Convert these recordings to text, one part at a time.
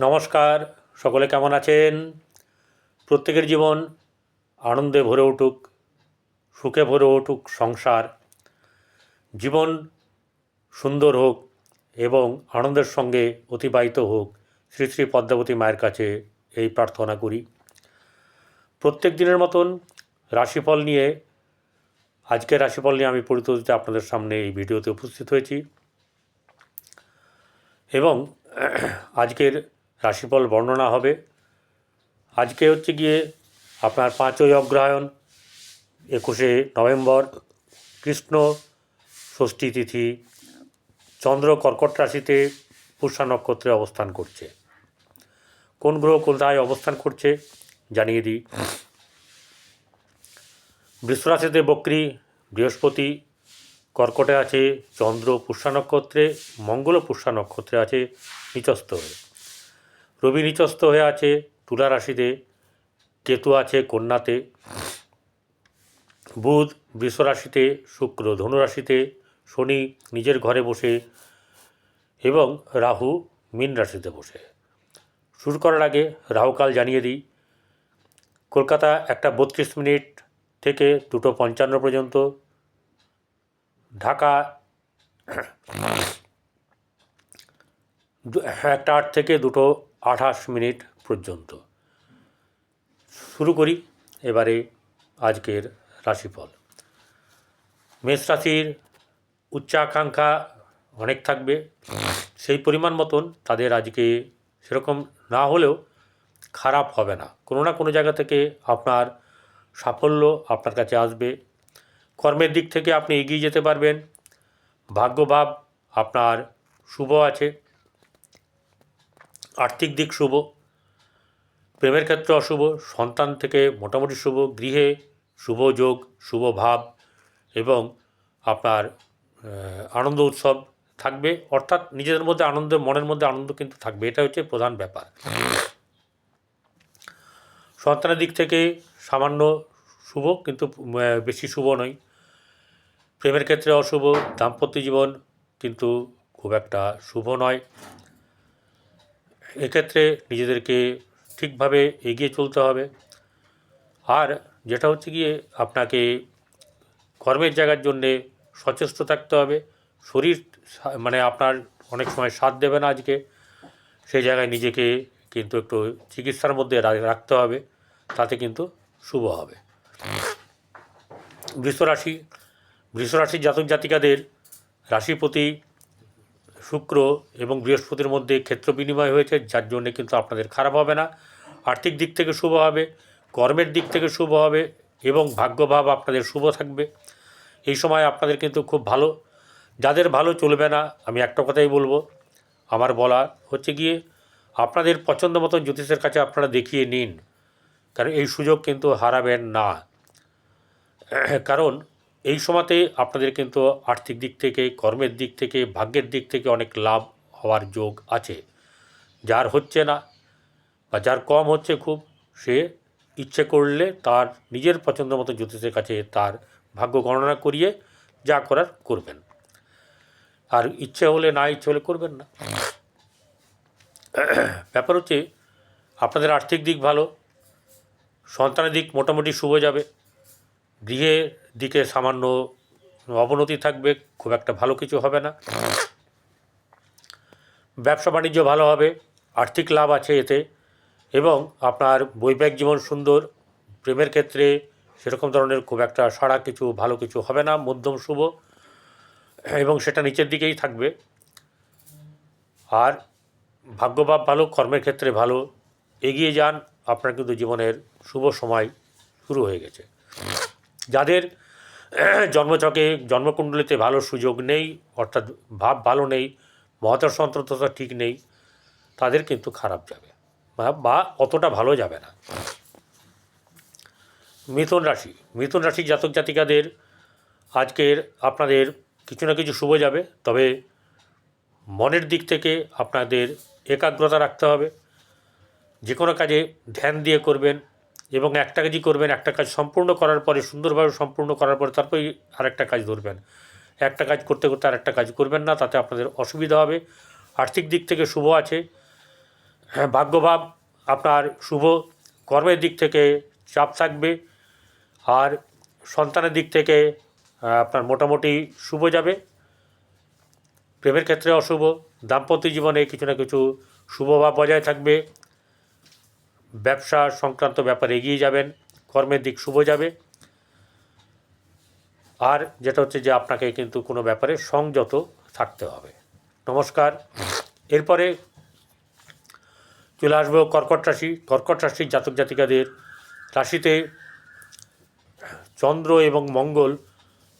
নমস্কার, সকলে কেমন আছেন? প্রত্যেকের জীবন আনন্দে ভরে উঠুক, সুখে ভরে উঠুক সংসার। জীবন সুন্দর হোক এবং আনন্দের সঙ্গে অতিবাহিত হোক, শ্রী শ্রী পদ্মাবতী মায়ের কাছে এই প্রার্থনা করি। প্রত্যেক দিনের মতন রাশিফল নিয়ে আজকের রাশিফল নিয়ে আমি পরিতোষিত আপনাদের সামনে এই ভিডিওতে উপস্থিত হয়েছি। এবং আজকের রাশিফল বর্ণনা হবে। আজকে হচ্ছে গিয়ে আপনার পাঁচই অগ্রহায়ণ, একুশে নভেম্বর, কৃষ্ণ ষষ্ঠী তিথি, চন্দ্র কর্কট রাশিতে পুষা নক্ষত্রে অবস্থান করছে। কোন গ্রহ কোথায় অবস্থান করছে জানিয়ে দিই। বৃষরাশিতে বক্রী, বৃহস্পতি, কর্কটে আছে, চন্দ্র পুষ্যা নক্ষত্রে, মঙ্গল পুষ্যা নক্ষত্রে আছে, নিচস্থ হয়ে। রবি নিচস্থ হয়ে আছে তুলা রাশিতে, কেতু আছে কন্যাতে, বুধ বৃষ রাশিতে, শুক্র ধনুরাশিতে শনি নিজের ঘরে বসে এবং রাহু মীন রাশিতে বসে। শুরু করার আগে রাহুকাল জানিয়ে দিই। কলকাতা একটা বত্রিশ মিনিট থেকে দুটো পঞ্চান্ন পর্যন্ত। ঢাকা একটা আট থেকে দুটো আঠাশ মিনিট পর্যন্ত। শুরু করি এবারে আজকের রাশিফল। মেষ রাশির উচ্চাকাঙ্ক্ষা অনেক থাকবে। সেই পরিমাণ মতন তাদের আজকে সেরকম না হলেও খারাপ হবে না। কোনো না কোনো জায়গা থেকে আপনার সাফল্য আপনার কাছে আসবে। কর্মের দিক থেকে আপনি এগিয়ে যেতে পারবেন। ভাগ্যভাব আপনার শুভ আছে। আর্থিক দিক শুভ, প্রেমের ক্ষেত্রে অশুভ, সন্তান থেকে মোটামুটি শুভ, গৃহে শুভ যোগ, শুভ ভাব এবং আপনার আনন্দ উৎসব থাকবে। অর্থাৎ নিজেদের মধ্যে আনন্দ, মনের মধ্যে আনন্দ কিন্তু থাকবে। এটা হচ্ছে প্রধান ব্যাপার। সন্তানের দিক থেকে সামান্য শুভ, কিন্তু বেশি শুভ নয়। প্রেমের ক্ষেত্রে অশুভ, দাম্পত্য জীবন কিন্তু খুব একটা শুভ নয়। এক্ষেত্রে নিজেদেরকে ঠিকভাবে এগিয়ে চলতে হবে। আর যেটা হচ্ছে গিয়ে আপনাকে কর্মের জায়গার জন্যে সচেষ্ট থাকতে হবে। শরীর মানে আপনার অনেক সময় সাথ দেবে না আজকে। সেই জায়গায় নিজেকে কিন্তু একটু চিকিৎসার মধ্যে রাখতে হবে। তাতে কিন্তু শুভ হবে। বৃষরাশি, বৃষরাশির জাতক জাতিকাদের রাশিপতি শুক্র এবং বৃহস্পতির মধ্যে ক্ষেত্র বিনিময় হয়েছে, যার জন্যে কিন্তু আপনাদের খারাপ হবে না। আর্থিক দিক থেকে শুভ হবে, কর্মের দিক থেকে শুভ হবে এবং ভাগ্যভাব আপনাদের শুভ থাকবে। এই সময় আপনাদের কিন্তু খুব ভালো। যাদের ভালো চলবে না, আমি একটা কথাই বলব, আমার বলা হচ্ছে গিয়ে, আপনাদের পছন্দ মতন জ্যোতিষের কাছে আপনারা দেখিয়ে নিন, কারণ এই সুযোগ কিন্তু হারাবেন না। কারণ এই সময়তে আপনাদের কিন্তু আর্থিক দিক থেকে, কর্মের দিক থেকে, ভাগ্যের দিক থেকে অনেক লাভ হওয়ার যোগ আছে। যার হচ্ছে না বা যার কম হচ্ছে খুব, সে ইচ্ছে করলে তার নিজের পছন্দ মতো জ্যোতিষের কাছে তার ভাগ্য গণনা করিয়ে যা করার করবেন। আর ইচ্ছে হলে না ইচ্ছে হলে করবেন না। ব্যাপার হচ্ছে আপনাদের আর্থিক দিক ভালো, সন্তানের দিক মোটামুটি শুভ যাবে। গৃহের দিকে সামান্য অবনতি থাকবে, খুব একটা ভালো কিছু হবে না। ব্যবসা বাণিজ্য ভালো হবে, আর্থিক লাভ আছে এতে, এবং আপনার বৈবাহিক জীবন সুন্দর, প্রেমের ক্ষেত্রে সেরকম ধরনের খুব একটা সারা কিছু, ভালো কিছু হবে না, মধ্যম শুভ, এবং সেটা নিচের দিকেই থাকবে। আর ভাগ্যভাব ভালো, কর্মের ক্ষেত্রে ভালো, এগিয়ে যান, আপনার কিন্তু জীবনের শুভ সময় শুরু হয়ে গেছে। যাদের জন্মচকে জন্মকুণ্ডলিতে ভালো সুযোগ নেই, অর্থাৎ ভাব ভালো নেই মহাতর সন্ত্রতা ঠিক নেই, তাদের কিন্তু খারাপ যাবে বা বা অতটা ভালো যাবে না। মিথুন রাশি, মিথুন রাশির জাতক জাতিকাদের আজকের আপনাদের কিছু না কিছু শুভ যাবে, তবে মনের দিক থেকে আপনাদের একাগ্রতা রাখতে হবে, যে কোনো কাজে ধ্যান দিয়ে করবেন এবং একটা কাজই করবেন একটা কাজ সম্পূর্ণ করার পরে সুন্দরভাবে সম্পূর্ণ করার পরে তারপরে আরেকটা কাজ ধরবেন। একটা কাজ করতে করতে আরেকটা কাজ করবেন না তাতে আপনাদের অসুবিধা হবে। আর্থিক দিক থেকে শুভ আছে। হ্যাঁ, ভাগ্যভাব আপনার শুভ। কর্মের দিক থেকে চাপ থাকবে। আর সন্তানের দিক থেকে আপনার মোটামুটি শুভ যাবে। প্রেমের ক্ষেত্রে অশুভ। দাম্পত্য জীবনে কিছু না কিছু শুভভাব বজায় থাকবে। ব্যবসা সংক্রান্ত ব্যাপারে এগিয়ে যাবেন, কর্মের দিক শুভ যাবে। আর যেটা হচ্ছে যে আপনাকে কিন্তু কোনো ব্যাপারে সংযত থাকতে হবে। নমস্কার। এরপরে চলে আসব কর্কট রাশি। কর্কট রাশির জাতক জাতিকাদের রাশিতে চন্দ্র এবং মঙ্গল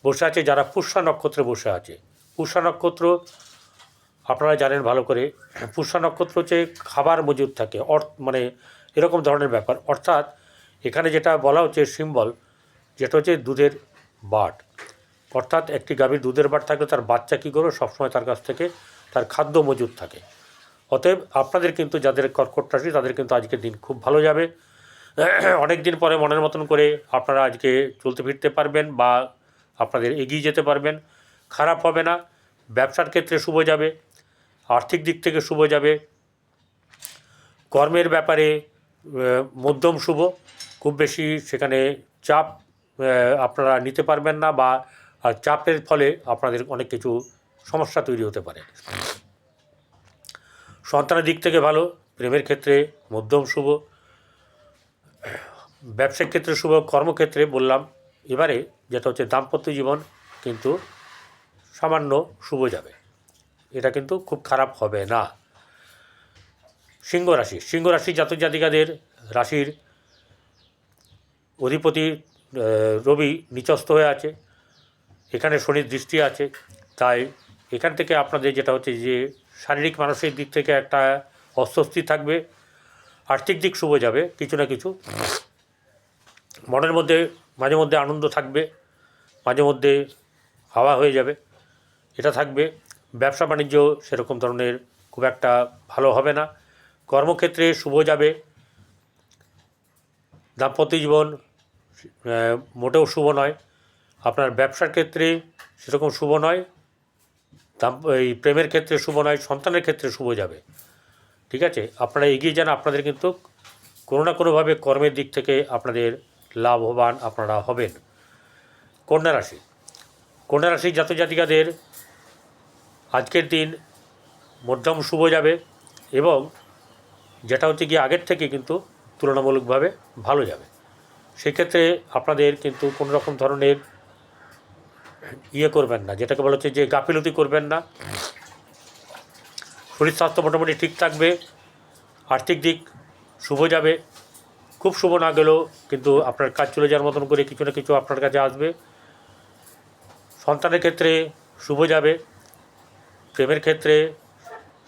বসে আছে, যারা পুষ্যা নক্ষত্রে বসে আছে। পুষ্যা নক্ষত্র, আপনারা জানেন ভালো করে, পুষ্যা নক্ষত্র হচ্ছে খাবার মজুদ থাকে, অর্থ মানে এরকম ধরনের ব্যাপার। অর্থাৎ এখানে যেটা বলা হচ্ছে সিম্বল যেটা হচ্ছে দুধের বাট। অর্থাৎ একটি গাভীর দুধের বাট থাকলে তার বাচ্চা কী করবে? সবসময় তার কাছ থেকে তার খাদ্য মজুদ থাকে। অতএব আপনাদের কিন্তু যাদের কর্কট রাশি, তাদের কিন্তু আজকের দিন খুব ভালো যাবে। অনেক দিন পরে মনের মতন করে আপনারা আজকে চলতে ফিরতে পারবেন বা আপনাদের এগিয়ে যেতে পারবেন। খারাপ হবে না, ব্যবসার ক্ষেত্রে শুভ যাবে, আর্থিক দিক থেকে শুভ যাবে। কর্মের ব্যাপারে মধ্যম শুভ, খুব বেশি সেখানে চাপ আপনারা নিতে পারবেন না বা চাপের ফলে আপনাদের অনেক কিছু সমস্যা তৈরি হতে পারে। সন্তানের দিক থেকে ভালো, প্রেমের ক্ষেত্রে মধ্যম শুভ, ব্যবসায়িক ক্ষেত্রে শুভ, কর্মক্ষেত্রে বললাম, এবারে যেটা হচ্ছে দাম্পত্য জীবন কিন্তু সামান্য শুভ যাবে। এটা কিন্তু খুব খারাপ হবে না। সিংহ রাশি সিংহ রাশি জাতক জাতিকাদের রাশির অধিপতি রবি নিচস্থ হয়ে আছে। এখানে শনির দৃষ্টি আছে। তাই এখান থেকে আপনাদের যেটা হচ্ছে যে, শারীরিক, মানসিক দিক থেকে একটা অস্বস্তি থাকবে। আর্থিক দিক শুভ যাবে, কিছু না কিছু। মনের মধ্যে, মাঝে মধ্যে আনন্দ থাকবে, মাঝে মধ্যে হাওয়া হয়ে যাবে, এটা থাকবে। ব্যবসা বাণিজ্য সেরকম ধরনের খুব একটা ভালো হবে না। কর্মক্ষেত্রে শুভ যাবে। দাম্পত্য জীবন মোটেও শুভ নয়। আপনার ব্যবসার ক্ষেত্রে সেরকম শুভ নয়। এই প্রেমের ক্ষেত্রে শুভ নয়, সন্তানের ক্ষেত্রে শুভ যাবে। ঠিক আছে? আপনারা এগিয়ে যান, আপনাদের কিন্তু কোনো না কোনোভাবে কর্মের দিক থেকে আপনাদের লাভবান আপনারা হবেন। কন্যা রাশি। কন্যা রাশির জাতক জাতিকাদের আজকের দিন মধ্যম শুভ যাবে এবং যেটা হচ্ছে গিয়ে আগের থেকে কিন্তু তুলনামূলকভাবে ভালো যাবে। সেক্ষেত্রে আপনাদের কিন্তু কোনো রকম ধরনের ইয়ে করবেন না, যেটাকে বলা হচ্ছে যে গাফিলতি করবেন না। শরীর স্বাস্থ্য মোটামুটি ঠিক থাকবে, আর্থিক দিক শুভ যাবে। খুব শুভ না গেলেও কিন্তু আপনার কাজ চলে যাওয়ার মতন করে কিছু না কিছু আপনার কাছে আসবে। সন্তানের ক্ষেত্রে শুভ যাবে, প্রেমের ক্ষেত্রে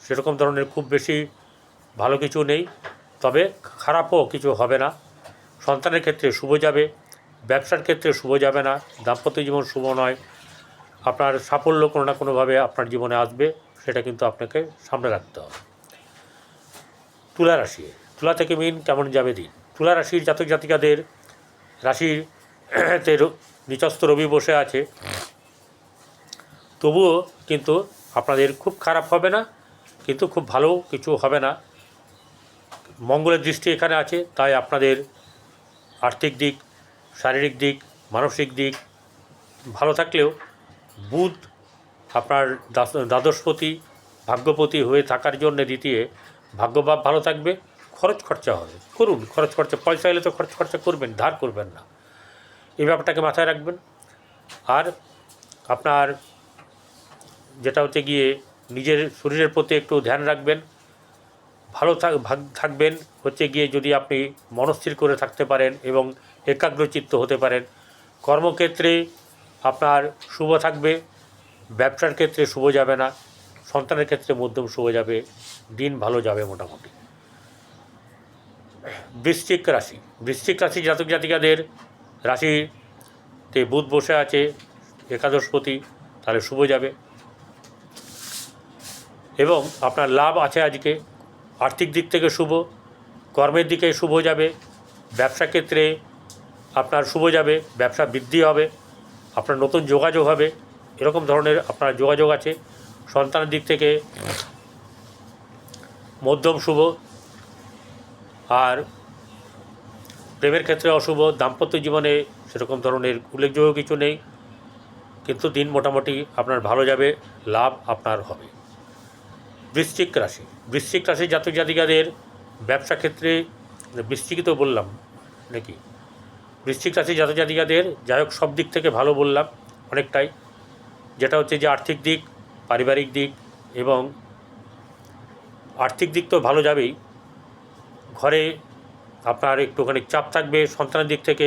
সেরকম ধরনের খুব বেশি ভালো কিছু নেই, তবে খারাপও কিছু হবে না। সন্তানের ক্ষেত্রে শুভ যাবে, ব্যবসার ক্ষেত্রে শুভ যাবে না, দাম্পত্য জীবন শুভ নয়। আপনার সাফল্য কোনো না কোনোভাবে আপনার জীবনে আসবে, সেটা কিন্তু আপনাকে সামনে রাখতে হবে। তুলা রাশি, তুলা থেকে মিন কেমন যাবে দিন? তুলা রাশির জাতক জাতিকাদের, রাশির তে নিচস্থ রবি বসে আছে। তবুও কিন্তু আপনাদের খুব খারাপ হবে না, কিন্তু খুব ভালো কিছু হবে না। মঙ্গলের দৃষ্টি এখানে আছে, তাই আপনাদের আর্থিক দিক, শারীরিক দিক, মানসিক দিক ভালো থাকলেও বুধ আপনার দ্বাদশপতি, ভাগ্যপতি হয়ে থাকার জন্য দ্বিতীয় ভাগ্যভাব ভালো থাকবে, খরচ খরচা হবে। করুন, খরচ খরচা, পয়সা এলে তো খরচ খরচা করবেন, ধার করবেন না। এই ব্যাপারটাকে মাথায় রাখবেন। আর আপনার যেটা হচ্ছে গিয়ে নিজের শরীরের প্রতি একটু ধ্যান রাখবেন ভালো থাকবেন। হচ্ছে গিয়ে যদি আপনি মনস্থির করে থাকতে পারেন এবং একাগ্রচিত্ত হতে পারেন, কর্মক্ষেত্রে আপনার শুভ থাকবে, ব্যবসার ক্ষেত্রে শুভ যাবে না, সন্তানের ক্ষেত্রে মধ্যম শুভ যাবে, দিন ভালো যাবে মোটামুটি। বৃশ্চিক রাশি বৃশ্চিক রাশি জাতক জাতিকাদের রাশিতে বুধ বসে আছে, একাদশপতি, তাহলে শুভ যাবে। এবং আপনার লাভ আছে আজকে আর্থিক দিক থেকে শুভ, কর্মের দিকে শুভ যাবে, ব্যবসা ক্ষেত্রে আপনার শুভ যাবে, ব্যবসা বৃদ্ধি হবে, আপনার নতুন যোগাযোগ হবে, এরকম ধরনের আপনার যোগাযোগ আছে। সন্তানের দিক থেকে মধ্যম শুভ, আর প্রেমের ক্ষেত্রে অশুভ, দাম্পত্য জীবনে সেরকম ধরনের উল্লেখযোগ্য কিছু নেই, কিন্তু দিন মোটামুটি আপনার ভালো যাবে, লাভ আপনার হবে। বৃশ্চিক রাশি। বৃশ্চিক রাশির জাতক জাতিকাদের ব্যবসা ক্ষেত্রে বৃশ্চিকই তো বললাম নাকি? বৃশ্চিক রাশি জাতক জাতিকাদের, যাই হোক সব দিক থেকে ভালো বললাম অনেকটাই। যেটা হচ্ছে যে আর্থিক দিক, পারিবারিক দিক এবং আর্থিক দিক তো ভালো যাবেই। ঘরে আপনার একটুখানি চাপ থাকবে, সন্তানের দিক থেকে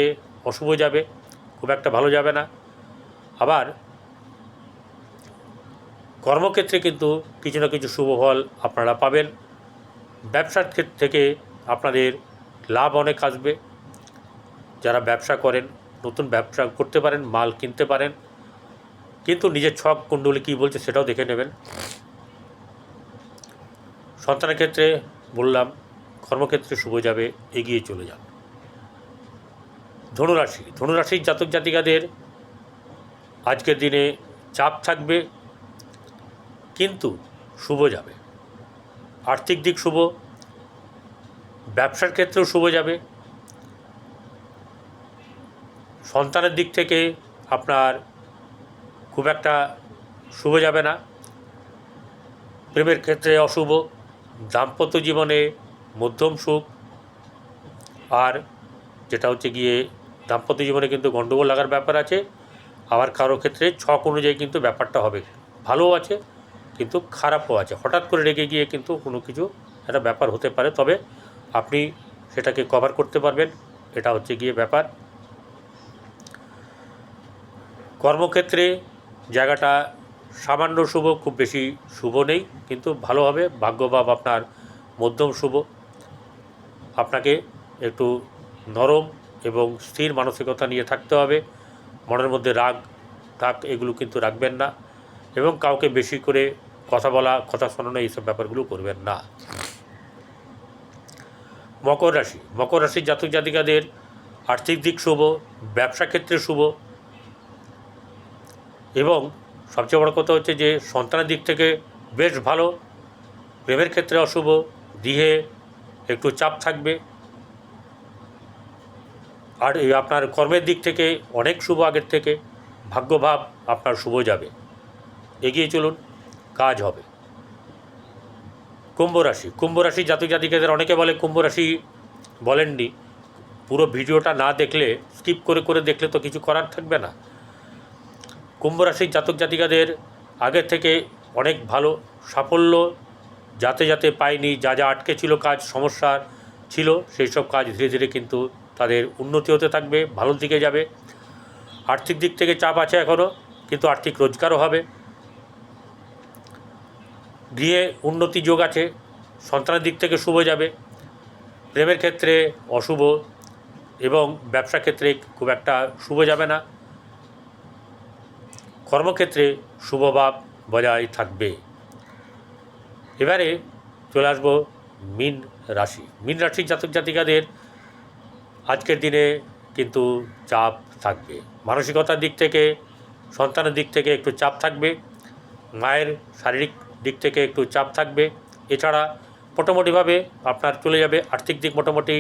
অশুভ যাবে, খুব একটা ভালো যাবে না। আবার কর্মক্ষেত্রে কিন্তু কিছু না কিছু শুভ ফল আপনারা পাবেন। ব্যবসার ক্ষেত্র থেকে আপনাদের লাভ অনেক আসবে। যারা ব্যবসা করেন, নতুন ব্যবসা করতে পারেন, মাল কিনতে পারেন, কিন্তু নিজের ছক কুণ্ডলী কী বলছে সেটাও দেখে নেবেন। সন্তানের ক্ষেত্রে বললাম, কর্মক্ষেত্রে শুভ যাবে, এগিয়ে চলে যান। ধনুরাশি, ধনুরাশির জাতক জাতিকাদের আজকের দিনে চাপ থাকবে কিন্তু শুভ যাবে। আর্থিক দিক শুভ, ব্যবসার ক্ষেত্রেও শুভ যাবে। সন্তানের দিক থেকে আপনার খুব একটা শুভ যাবে না। প্রেমের ক্ষেত্রে অশুভ, দাম্পত্য জীবনে মধ্যম সুখ। আর যেটা হচ্ছে গিয়ে, দাম্পত্য জীবনে কিন্তু গণ্ডগোল লাগার ব্যাপার আছে। আবার কারও ক্ষেত্রে ছক অনুযায়ী কিন্তু ব্যাপারটা হবে। ভালোও আছে কিন্তু খারাপও আছে। হঠাৎ করে রেগে গিয়ে কিন্তু কোনো কিছু একটা ব্যাপার হতে পারে, তবে আপনি সেটাকে কভার করতে পারবেন। এটা হচ্ছে গিয়ে ব্যাপার। কর্মক্ষেত্রে জায়গাটা সামান্য শুভ, খুব বেশি শুভ নেই, কিন্তু ভালো হবে। ভাগ্যভাব আপনার মধ্যম শুভ। আপনাকে একটু নরম এবং স্থির মানসিকতা নিয়ে থাকতে হবে। মনের মধ্যে রাগ টাক এগুলো কিন্তু রাখবেন না। এবং কাউকে বেশি করে কথা বলা, কথা শোনানো এইসব ব্যাপারগুলো করবেন না। মকর রাশি। মকর রাশির জাতক জাতিকাদের আর্থিক দিক শুভ, ব্যবসা ক্ষেত্রে শুভ। এবং সবচেয়ে বড় কথা হচ্ছে যে, সন্তানের দিক থেকে বেশ ভালো, প্রেমের ক্ষেত্রে অশুভ, দিহে একটু চাপ থাকবে। আর আপনার কর্মের দিক থেকে অনেক শুভ আগের থেকে, ভাগ্যভাব আপনার শুভ যাবে। এগিয়ে চলুন। কাজ হবে। কুম্ভ রাশি। কুম্ভ রাশি জাতক জাতিকাদের অনেকে বলে কুম্ভ রাশি বলেননি। পুরো ভিডিওটা না দেখলে, স্কিপ করে করে দেখলে তো কিছু করার থাকবে না। কুম্ভ রাশির জাতক জাতিকাদের আগের থেকে অনেক ভালো সাফল্য যাতে যাতে পায়নি, যা যা আটকে ছিল কাজ সমস্যার ছিল, সেই সব কাজ ধীরে ধীরে কিন্তু তাদের উন্নতি হতে থাকবে, ভালোর দিকে যাবে। আর্থিক দিক থেকে চাপ আছে এখনও কিন্তু আর্থিক রোজগারও হবে। গৃহে উন্নতি যোগ আছে, সন্তানের দিক থেকে শুভ যাবে, প্রেমের ক্ষেত্রে অশুভ এবং ব্যবসা ক্ষেত্রে খুব একটা শুভ যাবে না, কর্মক্ষেত্রে শুভভাব বজায় থাকবে। এবারে চলে আসব মিন রাশি। মিন রাশির জাতক জাতিকাদের আজকের দিনে কিন্তু চাপ থাকবে। মানসিকতার দিক থেকে, সন্তানের দিক থেকে একটু চাপ থাকবে। মায়ের শারীরিক দিক থেকে একটু চাপ থাকবে। এছাড়া মোটামুটিভাবে আপনার চলে যাবে, আর্থিক দিক মোটামুটি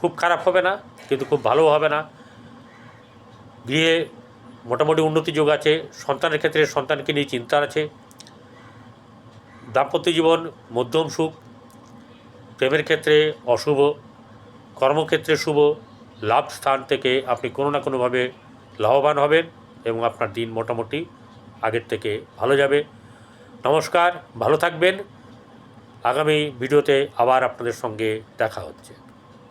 খুব খারাপ হবে না, কিন্তু খুব ভালোও হবে না। গৃহে মোটামুটি উন্নতি যোগ আছে, সন্তানের ক্ষেত্রে সন্তানকে নিয়ে চিন্তা আছে। দাম্পত্য জীবন মধ্যম সুখ, প্রেমের ক্ষেত্রে অশুভ, কর্মক্ষেত্রে শুভ, লাভ স্থান থেকে আপনি কোনো না কোনোভাবে লাভবান হবেন এবং আপনার দিন মোটামুটি আগের থেকে ভালো যাবে। নমস্কার ভালো থাকবেন। আগামী ভিডিওতে আবার আপনাদের সঙ্গে দেখা হচ্ছে।